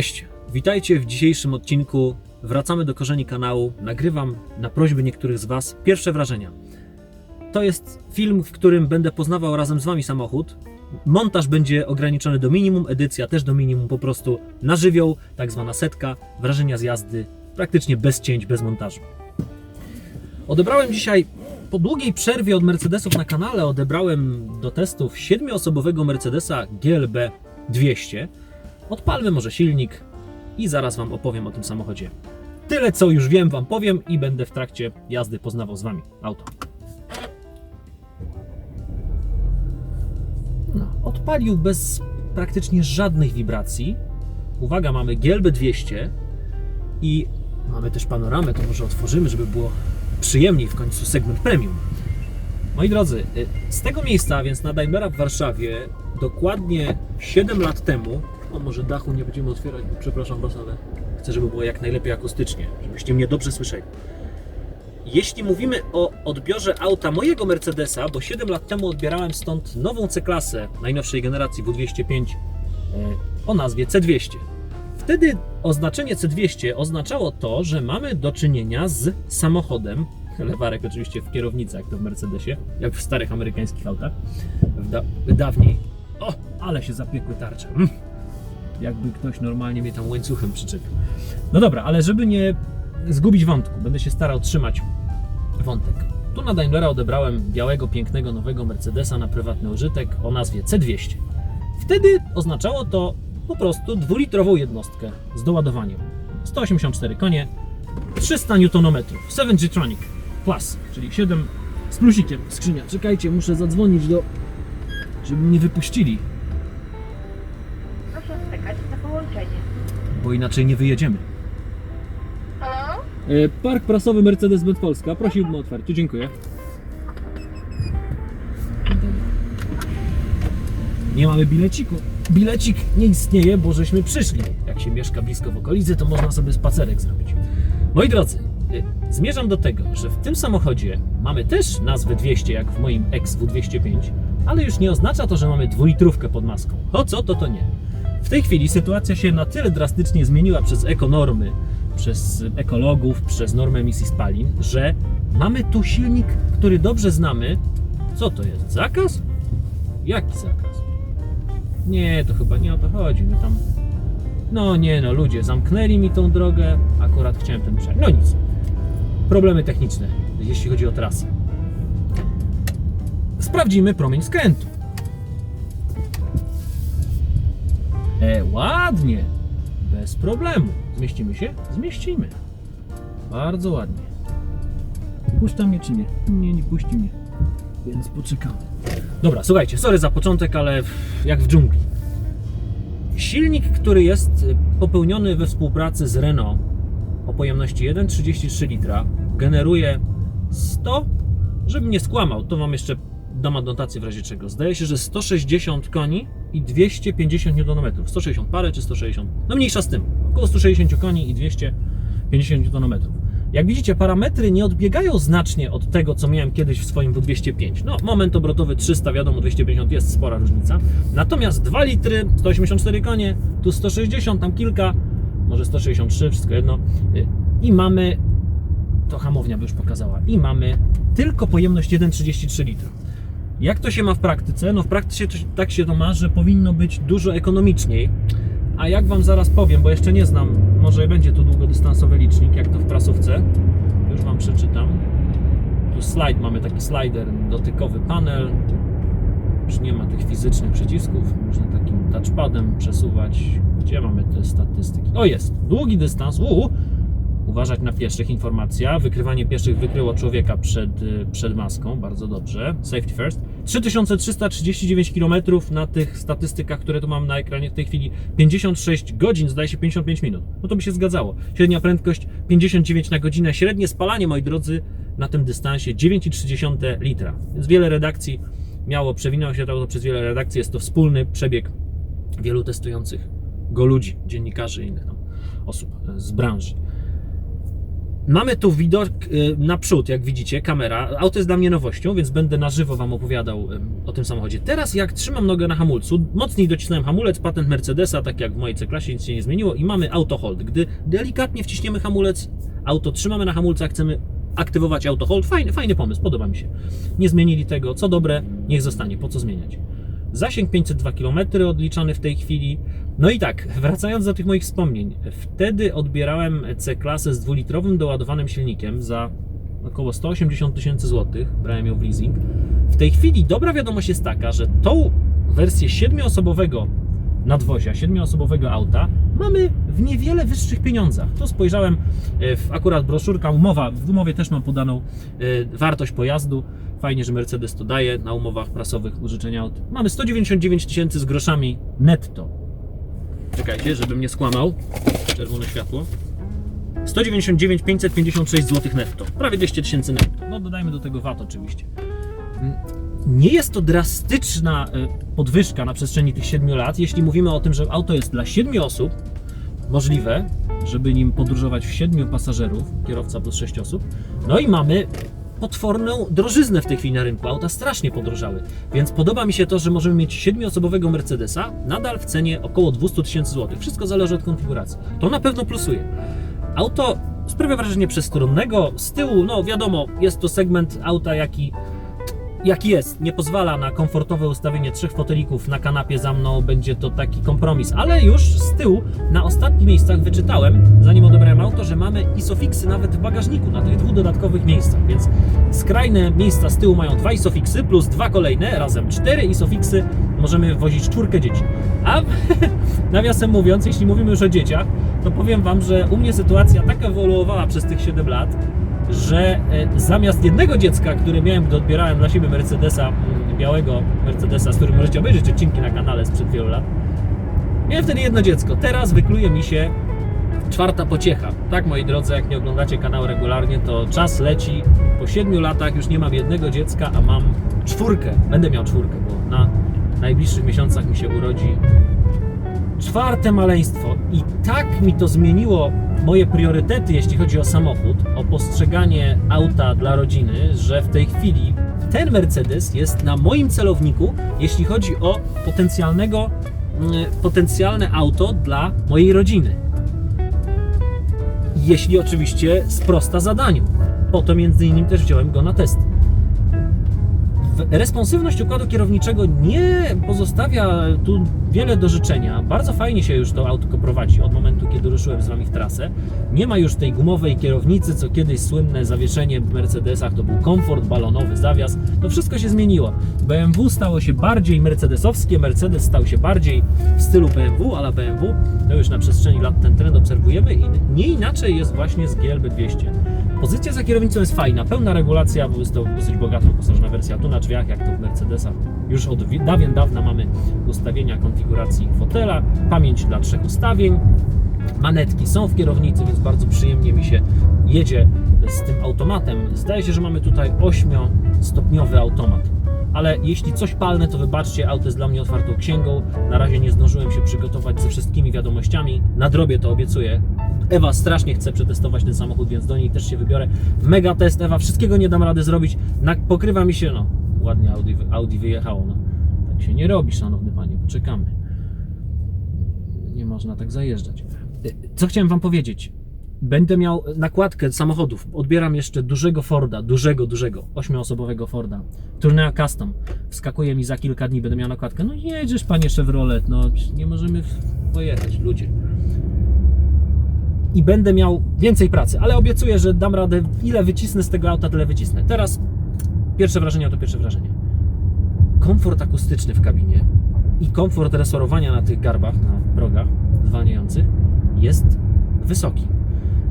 Cześć! Witajcie w dzisiejszym odcinku. Wracamy do korzeni kanału. Nagrywam na prośbę niektórych z Was pierwsze wrażenia. To jest film, w którym będę poznawał razem z Wami samochód. Montaż będzie ograniczony do minimum, edycja też do minimum, po prostu na żywioł, tak zwana setka, wrażenia z jazdy, praktycznie bez cięć, bez montażu. Odebrałem dzisiaj, po długiej przerwie od Mercedesów na kanale, odebrałem do testów siedmioosobowego Mercedesa GLB 200. Odpalmy może silnik i zaraz Wam opowiem o tym samochodzie. Tyle, co już wiem, Wam powiem i będę w trakcie jazdy poznawał z Wami auto. No, odpalił bez praktycznie żadnych wibracji. Uwaga, mamy GLB 200 i mamy też panoramę, to może otworzymy, żeby było przyjemniej w końcu segment premium. Moi drodzy, y, z tego miejsca, więc na Daimlera w Warszawie, dokładnie 7 lat temu, o może dachu nie będziemy otwierać, bo przepraszam Was, ale chcę, żeby było jak najlepiej akustycznie, żebyście mnie dobrze słyszeli. Jeśli mówimy o odbiorze auta mojego Mercedesa, bo 7 lat temu odbierałem stąd nową C-klasę najnowszej generacji W205 e, o nazwie C200. Wtedy oznaczenie C200 oznaczało to, że mamy do czynienia z samochodem, lewarek oczywiście w kierownicy, jak to w Mercedesie, jak w starych amerykańskich autach, da dawniej. O, ale się zapiekły tarcze. Jakby ktoś normalnie mnie tam łańcuchem przyczepił. No dobra, ale żeby nie zgubić wątku, będę się starał trzymać wątek. Tu na Daimlera odebrałem białego, pięknego, nowego Mercedesa na prywatny użytek o nazwie C200. Wtedy oznaczało to po prostu dwulitrową jednostkę z doładowaniem. 184 konie, 300 Nm, 7G Tronic Plus, czyli 7 z plusikiem skrzynia. Czekajcie, muszę zadzwonić do... żeby mnie wypuścili, bo inaczej nie wyjedziemy. Halo? E, Park prasowy Mercedes-Benz Polska. Prosiłbym o otwarcie. Dziękuję. Nie mamy bileciku. Bilecik nie istnieje, bo żeśmy przyszli. Jak się mieszka blisko w okolicy, to można sobie spacerek zrobić. Moi drodzy, y, zmierzam do tego, że w tym samochodzie mamy też nazwę 200, jak w moim XW205, ale już nie oznacza to, że mamy dwulitrówkę pod maską. O co, to to nie. W tej chwili sytuacja się na tyle drastycznie zmieniła przez ekonormy, przez ekologów, przez normę emisji spalin, że mamy tu silnik, który dobrze znamy. Co to jest? Zakaz? Jaki zakaz? Nie, to chyba nie o to chodzi. My tam. No nie, no ludzie, zamknęli mi tą drogę. Akurat chciałem ten przejść. No nic. Problemy techniczne, jeśli chodzi o trasę. Sprawdzimy promień skrętu. E, ładnie. Bez problemu. Zmieścimy się? Zmieścimy. Bardzo ładnie. Puszcza mnie czy nie? Nie, nie puści mnie. Więc poczekamy. Dobra, słuchajcie, sorry za początek, ale jak w dżungli. Silnik, który jest popełniony we współpracy z Renault o pojemności 1,33 litra, generuje 100, żebym nie skłamał, to mam jeszcze dam adnotację w razie czego. Zdaje się, że 160 koni i 250 Nm. 160 parę czy 160? No mniejsza z tym. Około 160 koni i 250 Nm. Jak widzicie, parametry nie odbiegają znacznie od tego, co miałem kiedyś w swoim W205. No, moment obrotowy 300, wiadomo, 250 jest spora różnica. Natomiast 2 litry, 184 konie, tu 160, tam kilka, może 163, wszystko jedno. I mamy, to hamownia by już pokazała, i mamy tylko pojemność 1,33 litra. Jak to się ma w praktyce? No w praktyce tak się to ma, że powinno być dużo ekonomiczniej. A jak Wam zaraz powiem, bo jeszcze nie znam, może będzie tu długodystansowy licznik, jak to w prasówce. Już Wam przeczytam. Tu slajd, mamy taki slider, dotykowy panel. Już nie ma tych fizycznych przycisków. Można takim touchpadem przesuwać. Gdzie mamy te statystyki? O jest! Długi dystans. Uu, uważać na pieszych, informacja. Wykrywanie pieszych wykryło człowieka przed, y, przed maską, bardzo dobrze. Safety first. 3339 km na tych statystykach, które tu mam na ekranie w tej chwili. 56 godzin, zdaje się 55 minut. No to by się zgadzało. Średnia prędkość 59 na godzinę. Średnie spalanie, moi drodzy, na tym dystansie 9,3 litra. Więc wiele redakcji miało, przewinęło się to przez wiele redakcji. Jest to wspólny przebieg wielu testujących go ludzi, dziennikarzy i innych tam osób z branży. Mamy tu widok y, naprzód, jak widzicie, kamera. Auto jest dla mnie nowością, więc będę na żywo Wam opowiadał o tym samochodzie. Teraz, jak trzymam nogę na hamulcu, mocniej docisnąłem hamulec, patent Mercedesa, tak jak w mojej C-klasie, nic się nie zmieniło i mamy auto hold. Gdy delikatnie wciśniemy hamulec, auto trzymamy na hamulcu, chcemy aktywować auto hold. Fajny, fajny pomysł, podoba mi się. Nie zmienili tego, co dobre, niech zostanie, po co zmieniać. Zasięg 502 km odliczany w tej chwili. No i tak, wracając do tych moich wspomnień. Wtedy odbierałem C-klasę z dwulitrowym doładowanym silnikiem za około 180 tysięcy złotych. Brałem ją w leasing. W tej chwili dobra wiadomość jest taka, że tą wersję siedmioosobowego nadwozia, siedmioosobowego auta mamy w niewiele wyższych pieniądzach. Tu spojrzałem e, w akurat broszurka, umowa, w umowie też mam podaną e, wartość pojazdu. Fajnie, że Mercedes to daje na umowach prasowych użyczenia aut. Mamy 199 tysięcy z groszami netto. Czekajcie, żebym nie skłamał. Czerwone światło. 199 556 zł netto. Prawie 200 tysięcy netto. No dodajmy do tego VAT oczywiście. Nie jest to drastyczna e, podwyżka na przestrzeni tych 7 lat, jeśli mówimy o tym, że auto jest dla 7 osób, możliwe, żeby nim podróżować w 7 pasażerów, kierowca plus 6 osób. No i mamy potworną drożyznę w tej chwili na rynku. Auta strasznie podrożały. Więc podoba mi się to, że możemy mieć 7-osobowego Mercedesa nadal w cenie około 200 tysięcy złotych. Wszystko zależy od konfiguracji. To na pewno plusuje. Auto sprawia wrażenie przestronnego. Z tyłu, no wiadomo, jest to segment auta, jaki jak jest, nie pozwala na komfortowe ustawienie trzech fotelików na kanapie za mną, będzie to taki kompromis, ale już z tyłu na ostatnich miejscach wyczytałem, zanim odebrałem auto, że mamy isofixy nawet w bagażniku na tych dwóch dodatkowych miejscach, więc skrajne miejsca z tyłu mają dwa isofixy plus dwa kolejne, razem cztery isofixy, możemy wozić czwórkę dzieci. A nawiasem mówiąc, jeśli mówimy już o dzieciach, to powiem Wam, że u mnie sytuacja tak ewoluowała przez tych 7 lat, że e, zamiast jednego dziecka, które miałem, gdy odbierałem dla siebie Mercedesa, mm, białego Mercedesa, z którym możecie obejrzeć odcinki na kanale sprzed wielu lat, miałem wtedy jedno dziecko. Teraz wykluje mi się czwarta pociecha. Tak, moi drodzy, jak nie oglądacie kanału regularnie, to czas leci. Po siedmiu latach już nie mam jednego dziecka, a mam czwórkę. Będę miał czwórkę, bo na najbliższych miesiącach mi się urodzi czwarte maleństwo. I tak mi to zmieniło moje priorytety, jeśli chodzi o samochód, o postrzeganie auta dla rodziny, że w tej chwili ten Mercedes jest na moim celowniku, jeśli chodzi o potencjalnego, mm, potencjalne auto dla mojej rodziny. Jeśli oczywiście sprosta zadaniu. Po to między innymi też wziąłem go na testy. Responsywność układu kierowniczego nie pozostawia tu wiele do życzenia. Bardzo fajnie się już to autko prowadzi od momentu, kiedy ruszyłem z Wami w trasę. Nie ma już tej gumowej kierownicy, co kiedyś słynne zawieszenie w Mercedesach to był komfort, balonowy zawias. To wszystko się zmieniło. BMW stało się bardziej mercedesowskie, Mercedes stał się bardziej w stylu BMW, ale BMW to już na przestrzeni lat ten trend obserwujemy i nie inaczej jest właśnie z GLB 200. Pozycja za kierownicą jest fajna, pełna regulacja, bo jest to dosyć bogato wyposażona wersja. Tu na drzwiach, jak to w Mercedesach, już od wi- dawien dawna mamy ustawienia konfiguracji fotela, pamięć dla trzech ustawień, manetki są w kierownicy, więc bardzo przyjemnie mi się jedzie z tym automatem. Zdaje się, że mamy tutaj 8-stopniowy automat. Ale jeśli coś palne, to wybaczcie, auto jest dla mnie otwartą księgą. Na razie nie zdążyłem się przygotować ze wszystkimi wiadomościami. Na drobie to obiecuję. Ewa strasznie chce przetestować ten samochód, więc do niej też się wybiorę. Mega test, Ewa, wszystkiego nie dam rady zrobić. Na, pokrywa mi się, no, ładnie Audi, Audi wyjechało, no. Tak się nie robi, szanowny panie, poczekamy. Nie można tak zajeżdżać. Y, Co chciałem wam powiedzieć? Będę miał nakładkę samochodów. Odbieram jeszcze dużego Forda, dużego, dużego, ośmioosobowego Forda. Tournea Custom. Wskakuje mi za kilka dni, będę miał nakładkę. No jedziesz, panie Chevrolet, no nie możemy pojechać, ludzie. I będę miał więcej pracy, ale obiecuję, że dam radę. Ile wycisnę z tego auta, tyle wycisnę. Teraz pierwsze wrażenie to pierwsze wrażenie. Komfort akustyczny w kabinie i komfort resorowania na tych garbach, na progach zwalniających jest wysoki.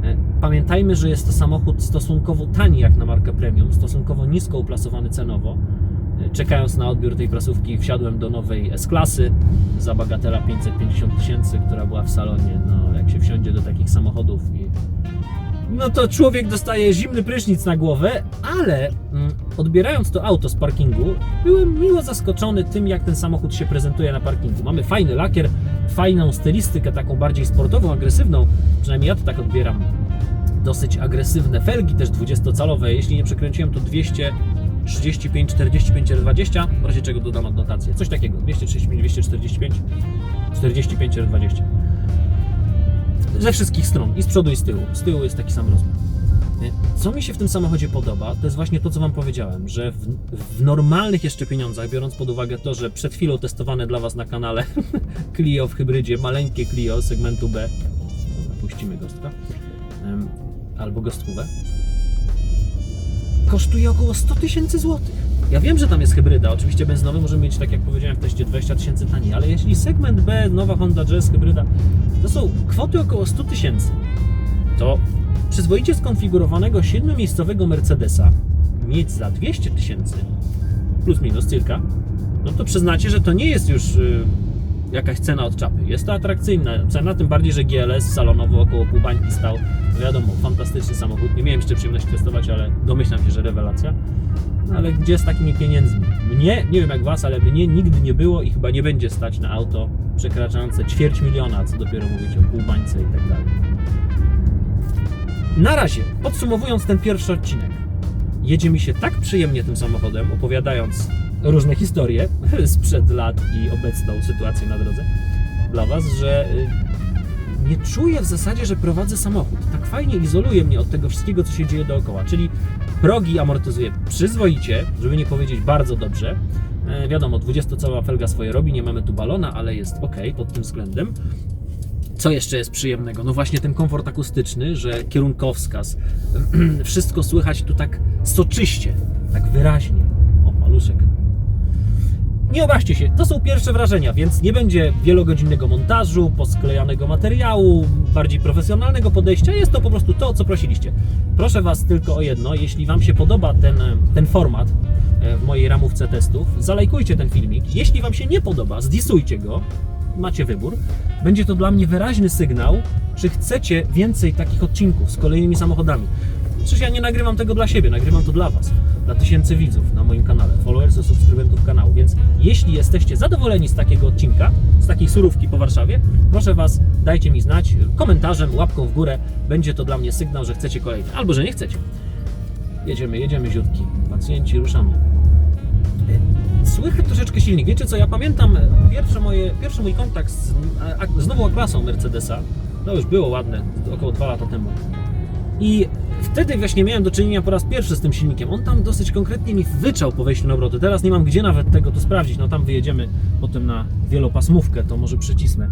E, Pamiętajmy, że jest to samochód stosunkowo tani jak na markę premium, stosunkowo nisko uplasowany cenowo. Czekając na odbiór tej prasówki, wsiadłem do nowej S-klasy za bagatela 550 tysięcy, która była w salonie. No, jak się wsiądzie do takich samochodów i no to człowiek dostaje zimny prysznic na głowę, ale mm, odbierając to auto z parkingu, byłem miło zaskoczony tym, jak ten samochód się prezentuje na parkingu. Mamy fajny lakier, fajną stylistykę, taką bardziej sportową, agresywną, przynajmniej ja to tak odbieram. dosyć agresywne felgi, też 20-calowe. Jeśli nie przekręciłem, to 235, 45, 20. W razie czego dodam adnotację. Coś takiego. 235, 245, 45, 20. Ze wszystkich stron. I z przodu, i z tyłu. Z tyłu jest taki sam rozmiar. Nie? Co mi się w tym samochodzie podoba, to jest właśnie to, co Wam powiedziałem, że w, w normalnych jeszcze pieniądzach, biorąc pod uwagę to, że przed chwilą testowane dla Was na kanale Clio w hybrydzie, maleńkie Clio segmentu B, puścimy gostka, albo gostkówę, kosztuje około 100 tysięcy złotych. Ja wiem, że tam jest hybryda, oczywiście benzynowy możemy mieć, tak jak powiedziałem w teście, 20 tysięcy taniej, ale jeśli segment B, nowa Honda Jazz, hybryda, to są kwoty około 100 tysięcy, to przyzwoicie skonfigurowanego 7-miejscowego Mercedesa mieć za 200 tysięcy, plus minus kilka, no to przyznacie, że to nie jest już y, jakaś cena od czapy. Jest to atrakcyjna cena, tym bardziej, że GLS salonowo około pół bańki stał. No wiadomo, fantastyczny samochód. Nie miałem jeszcze przyjemności testować, ale domyślam się, że rewelacja. No ale gdzie z takimi pieniędzmi? Mnie, nie wiem jak was, ale mnie nigdy nie było i chyba nie będzie stać na auto przekraczające ćwierć miliona, co dopiero mówić o pół bańce i tak dalej. Na razie, podsumowując ten pierwszy odcinek, jedzie mi się tak przyjemnie tym samochodem, opowiadając różne historie sprzed lat i obecną sytuację na drodze dla Was, że y, nie czuję w zasadzie, że prowadzę samochód. Tak fajnie izoluje mnie od tego wszystkiego, co się dzieje dookoła. Czyli progi amortyzuję przyzwoicie, żeby nie powiedzieć bardzo dobrze. E, wiadomo, 20-cała felga swoje robi, nie mamy tu balona, ale jest ok pod tym względem. Co jeszcze jest przyjemnego? No właśnie ten komfort akustyczny, że kierunkowskaz, wszystko słychać tu tak soczyście, tak wyraźnie. O, maluszek. Nie obraźcie się, to są pierwsze wrażenia, więc nie będzie wielogodzinnego montażu, posklejanego materiału, bardziej profesjonalnego podejścia. Jest to po prostu to, co prosiliście. Proszę Was tylko o jedno, jeśli Wam się podoba ten, ten format e, w mojej ramówce testów, zalajkujcie ten filmik. Jeśli Wam się nie podoba, zdisujcie go, macie wybór. Będzie to dla mnie wyraźny sygnał, czy chcecie więcej takich odcinków z kolejnymi samochodami. Przecież ja nie nagrywam tego dla siebie, nagrywam to dla Was, dla tysięcy widzów na moim kanale, followersów, subskrybentów kanału. Więc jeśli jesteście zadowoleni z takiego odcinka, z takiej surówki po Warszawie, proszę Was, dajcie mi znać komentarzem, łapką w górę. Będzie to dla mnie sygnał, że chcecie kolejny, albo że nie chcecie. Jedziemy, jedziemy, ziutki. Pacjenci, ruszamy. Słychać troszeczkę silnik. Wiecie co, ja pamiętam e, pierwsze moje, pierwszy mój kontakt z, z nową klasą Mercedesa. To już było ładne, około dwa lata temu. I wtedy właśnie miałem do czynienia po raz pierwszy z tym silnikiem. On tam dosyć konkretnie mi wyczał po wejściu na obroty. Teraz nie mam gdzie nawet tego tu sprawdzić. No tam wyjedziemy potem na wielopasmówkę, to może przycisnę.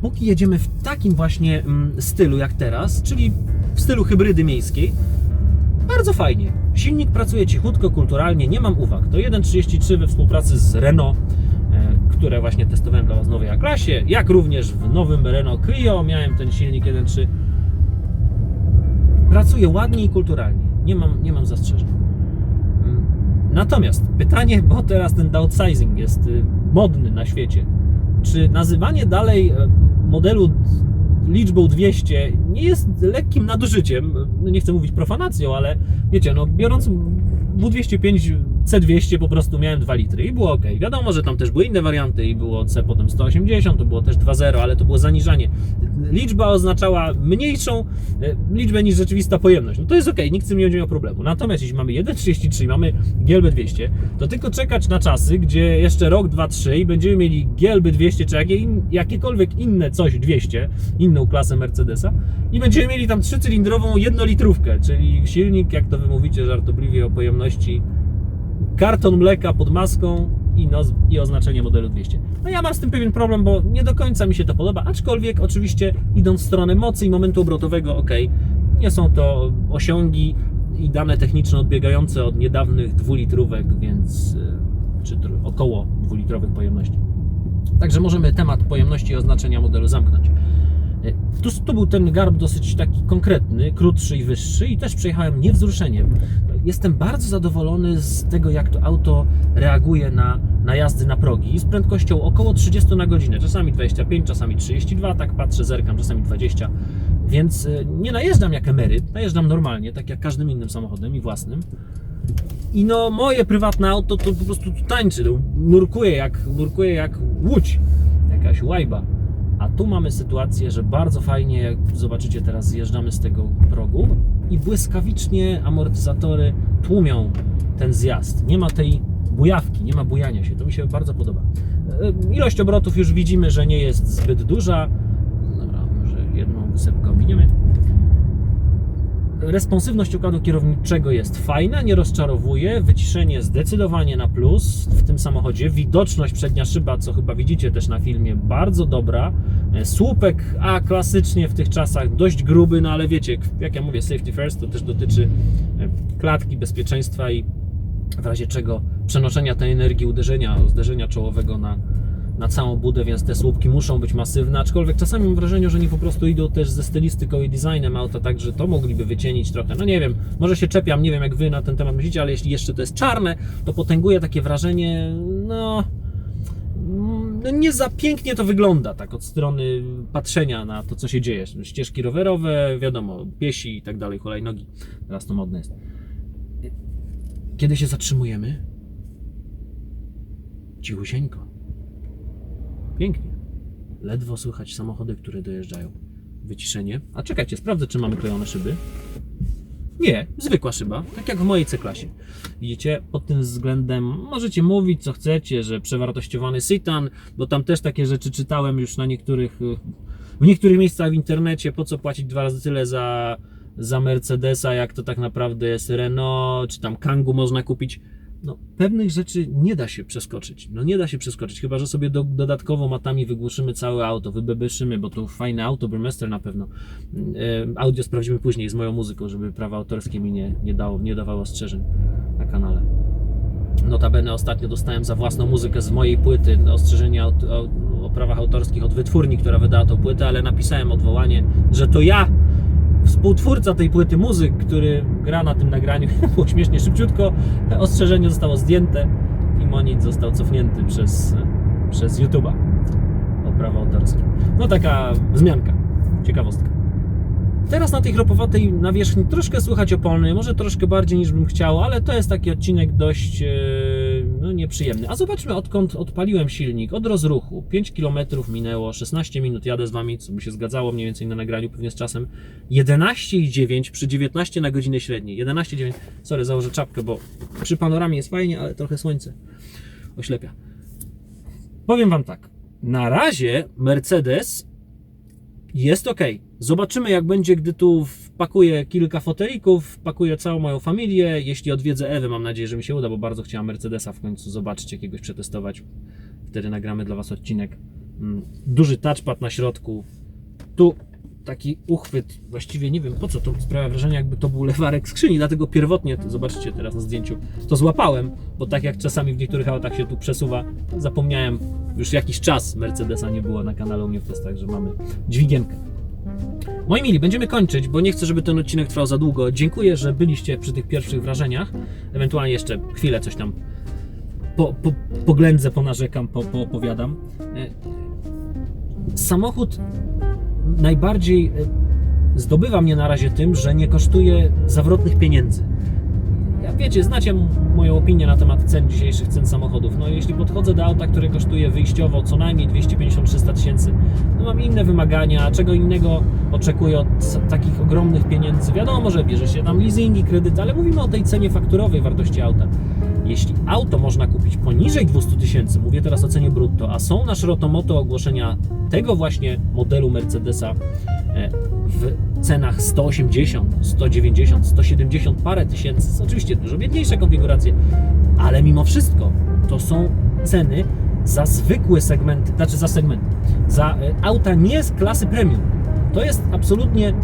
Póki jedziemy w takim właśnie mm, stylu jak teraz, czyli w stylu hybrydy miejskiej, bardzo fajnie. Silnik pracuje cichutko, kulturalnie, nie mam uwag. To 1.33 we współpracy z Renault, e, które właśnie testowałem dla Was w nowej A-klasie, jak również w nowym Renault Clio miałem ten silnik 1.3. Pracuje ładnie i kulturalnie. Nie mam, nie mam zastrzeżeń. Mm. Natomiast pytanie, bo teraz ten downsizing jest y, modny na świecie. Czy nazywanie dalej e, modelu liczbą 200 nie jest lekkim nadużyciem? No nie chcę mówić profanacją, ale wiecie, no biorąc W205 C200 po prostu miałem 2 litry i było ok. Wiadomo, że tam też były inne warianty i było C potem 180, to było też 2.0, ale to było zaniżanie. Liczba oznaczała mniejszą e, liczbę niż rzeczywista pojemność. No to jest ok, nikt z tym nie będzie miał problemu. Natomiast jeśli mamy 1.33 i mamy GLB 200, to tylko czekać na czasy, gdzie jeszcze rok, dwa, trzy i będziemy mieli GLB 200 czy jakie in, jakiekolwiek inne coś 200, inną klasę Mercedesa i będziemy mieli tam trzycylindrową jednolitrówkę, czyli silnik, jak to wy mówicie żartobliwie o pojemności karton mleka pod maską i, noz, i oznaczenie modelu 200. No ja mam z tym pewien problem, bo nie do końca mi się to podoba, aczkolwiek oczywiście idąc w stronę mocy i momentu obrotowego, ok, nie są to osiągi i dane techniczne odbiegające od niedawnych dwulitrówek, więc y, czy około dwulitrowych pojemności. Także możemy temat pojemności i oznaczenia modelu zamknąć. Tu, tu był ten garb dosyć taki konkretny, krótszy i wyższy i też przejechałem niewzruszeniem. Jestem bardzo zadowolony z tego, jak to auto reaguje na, na jazdy na progi z prędkością około 30 na godzinę, czasami 25, czasami 32, tak patrzę, zerkam, czasami 20, więc y, nie najeżdżam jak emeryt, najeżdżam normalnie, tak jak każdym innym samochodem i własnym. I no moje prywatne auto to po prostu tu tańczy, no, nurkuje jak, nurkuje jak łódź, jakaś łajba. A tu mamy sytuację, że bardzo fajnie, jak zobaczycie teraz, zjeżdżamy z tego progu i błyskawicznie amortyzatory tłumią ten zjazd. Nie ma tej bujawki, nie ma bujania się. To mi się bardzo podoba. E, Ilość obrotów już widzimy, że nie jest zbyt duża. Dobra, może jedną wysepkę ominiemy. Responsywność układu kierowniczego jest fajna, nie rozczarowuje. Wyciszenie zdecydowanie na plus w tym samochodzie. Widoczność przednia szyba, co chyba widzicie też na filmie, bardzo dobra. E, Słupek, a klasycznie w tych czasach dość gruby, no ale wiecie, jak ja mówię, safety first to też dotyczy e, klatki, bezpieczeństwa i w razie czego przenoszenia tej energii uderzenia, zderzenia czołowego na, na całą budę, więc te słupki muszą być masywne, aczkolwiek czasami mam wrażenie, że oni po prostu idą też ze stylistyką i designem auta, tak, że to mogliby wycienić trochę. No nie wiem, może się czepiam, nie wiem jak wy na ten temat myślicie, ale jeśli jeszcze to jest czarne, to potęguje takie wrażenie, no no nie za pięknie to wygląda, tak od strony patrzenia na to, co się dzieje. Ścieżki rowerowe, wiadomo, piesi i tak dalej, hulajnogi. Teraz to modne jest. Kiedy się zatrzymujemy? Cichusieńko. Pięknie. Ledwo słychać samochody, które dojeżdżają. Wyciszenie. A czekajcie, sprawdzę, czy mamy klejone szyby. Nie, zwykła szyba, tak jak w mojej C-klasie. Widzicie, pod tym względem możecie mówić co chcecie, że przewartościowany Citan, bo tam też takie rzeczy czytałem już na niektórych, w niektórych miejscach w internecie, po co płacić dwa razy tyle za, za Mercedesa, jak to tak naprawdę jest Renault, czy tam Kangu można kupić. No, pewnych rzeczy nie da się przeskoczyć. No nie da się przeskoczyć, chyba że sobie do, dodatkowo matami wygłuszymy całe auto, wybebyszymy, bo to fajne auto, Burmester na pewno. E, audio sprawdzimy później z moją muzyką, żeby prawa autorskie mi nie, nie, dało, nie dawało ostrzeżeń na kanale. Notabene ostatnio dostałem za własną muzykę z mojej płyty ostrzeżenie o, o, o prawach autorskich od wytwórni, która wydała tą płytę, ale napisałem odwołanie, że to ja, współtwórca tej płyty, muzyk, który gra na tym nagraniu, było śmiesznie szybciutko, ostrzeżenie zostało zdjęte i monit został cofnięty przez, przez YouTube'a o prawa autorskie. No taka wzmianka, ciekawostka. Teraz na tej chropowatej nawierzchni troszkę słychać opony, może troszkę bardziej niż bym chciał, ale to jest taki odcinek dość e, nieprzyjemny. A zobaczmy odkąd odpaliłem silnik. Od rozruchu. 5 km minęło, 16 minut jadę z Wami, co by się zgadzało mniej więcej na nagraniu pewnie z czasem. 11,9 przy 19 na godzinę średniej. 11,9. Sorry, założę czapkę, bo przy panoramie jest fajnie, ale trochę słońce oślepia. Powiem Wam tak. Na razie Mercedes jest ok. Zobaczymy, jak będzie, gdy tu wpakuję kilka fotelików, wpakuję całą moją familię. Jeśli odwiedzę Ewę, mam nadzieję, że mi się uda, bo bardzo chciałam Mercedesa w końcu zobaczyć, jakiegoś przetestować. Wtedy nagramy dla Was odcinek. Mm, Duży touchpad na środku. Tu taki uchwyt, właściwie nie wiem po co, to sprawia wrażenie, jakby to był lewarek skrzyni, dlatego pierwotnie, to zobaczycie teraz na zdjęciu, to złapałem, bo tak jak czasami w niektórych autach się tu przesuwa, zapomniałem, już jakiś czas Mercedesa nie było na kanale u mnie w testach, że mamy dźwigienkę. Moi mili, będziemy kończyć, bo nie chcę, żeby ten odcinek trwał za długo. Dziękuję, że byliście przy tych pierwszych wrażeniach. Ewentualnie jeszcze chwilę coś tam po, po, poględzę, ponarzekam, po, poopowiadam. E, Samochód najbardziej e, zdobywa mnie na razie tym, że nie kosztuje zawrotnych pieniędzy. Wiecie, znacie moją opinię na temat cen dzisiejszych cen samochodów. No jeśli podchodzę do auta, które kosztuje wyjściowo co najmniej 250-300 tysięcy, no mam inne wymagania, czego innego oczekuję od takich ogromnych pieniędzy. Wiadomo, że bierze się tam leasingi, kredyty, ale mówimy o tej cenie fakturowej wartości auta. Jeśli auto można kupić poniżej 200 tysięcy, mówię teraz o cenie brutto, a są na Szrotomoto ogłoszenia tego właśnie modelu Mercedesa e, w cenach 180, 190, 170 parę tysięcy, oczywiście dużo biedniejsze konfiguracje, ale mimo wszystko to są ceny za zwykłe segmenty, znaczy za segmenty, za e, auta nie z klasy premium. To jest absolutnie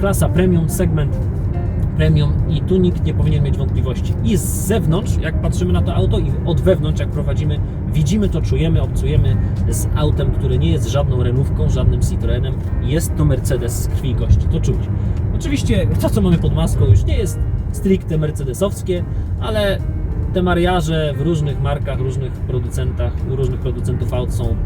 klasa premium, segment premium i tu nikt nie powinien mieć wątpliwości. I z zewnątrz, jak patrzymy na to auto i od wewnątrz, jak prowadzimy, widzimy to, czujemy, obcujemy z autem, które nie jest żadną renówką, żadnym Citroenem. Jest to Mercedes z krwi i kości, to czuć. Oczywiście to, co mamy pod maską już nie jest stricte mercedesowskie, ale te mariaże w różnych markach, różnych producentach, u różnych producentów aut są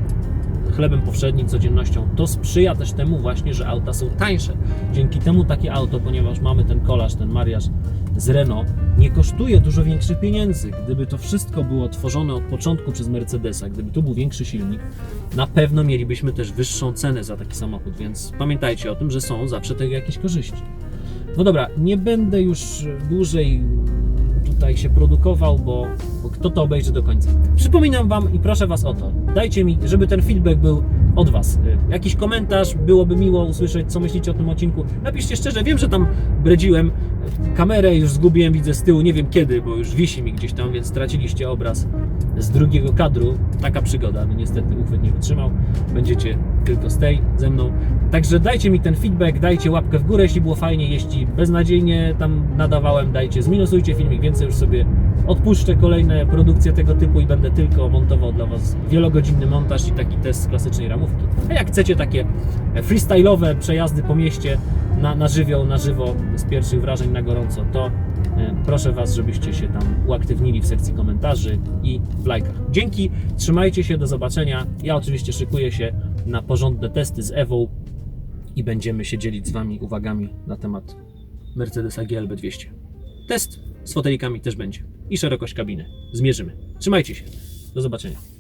chlebem powszednim, codziennością, to sprzyja też temu właśnie, że auta są tańsze. Dzięki temu takie auto, ponieważ mamy ten kolaż, ten mariaż z Renault, nie kosztuje dużo większych pieniędzy. Gdyby to wszystko było tworzone od początku przez Mercedesa, gdyby tu był większy silnik, na pewno mielibyśmy też wyższą cenę za taki samochód, więc pamiętajcie o tym, że są zawsze tego jakieś korzyści. No dobra, nie będę już dłużej tutaj się produkował, bo, bo kto to obejrzy do końca. Przypominam Wam i proszę Was o to, dajcie mi, żeby ten feedback był od Was. Y, Jakiś komentarz, byłoby miło usłyszeć, co myślicie o tym odcinku. Napiszcie szczerze, wiem, że tam bredziłem, kamerę już zgubiłem, widzę z tyłu, nie wiem kiedy, bo już wisi mi gdzieś tam, więc straciliście obraz z drugiego kadru. Taka przygoda, no niestety uchwyt nie wytrzymał. Będziecie tylko z tej ze mną. Także dajcie mi ten feedback, dajcie łapkę w górę, jeśli było fajnie, jeśli beznadziejnie tam nadawałem, dajcie, zminusujcie filmik, więcej już sobie odpuszczę kolejne produkcje tego typu i będę tylko montował dla Was wielogodzinny montaż i taki test klasycznej ramówki. A jak chcecie takie freestyle'owe przejazdy po mieście na, na żywioł, na żywo, z pierwszych wrażeń na gorąco, to e, proszę Was, żebyście się tam uaktywnili w sekcji komentarzy i w lajkach. Dzięki, trzymajcie się, do zobaczenia. Ja oczywiście szykuję się na porządne testy z Ewą i będziemy się dzielić z Wami uwagami na temat Mercedesa GLB 200. Test z fotelikami też będzie i szerokość kabiny. Zmierzymy. Trzymajcie się. Do zobaczenia.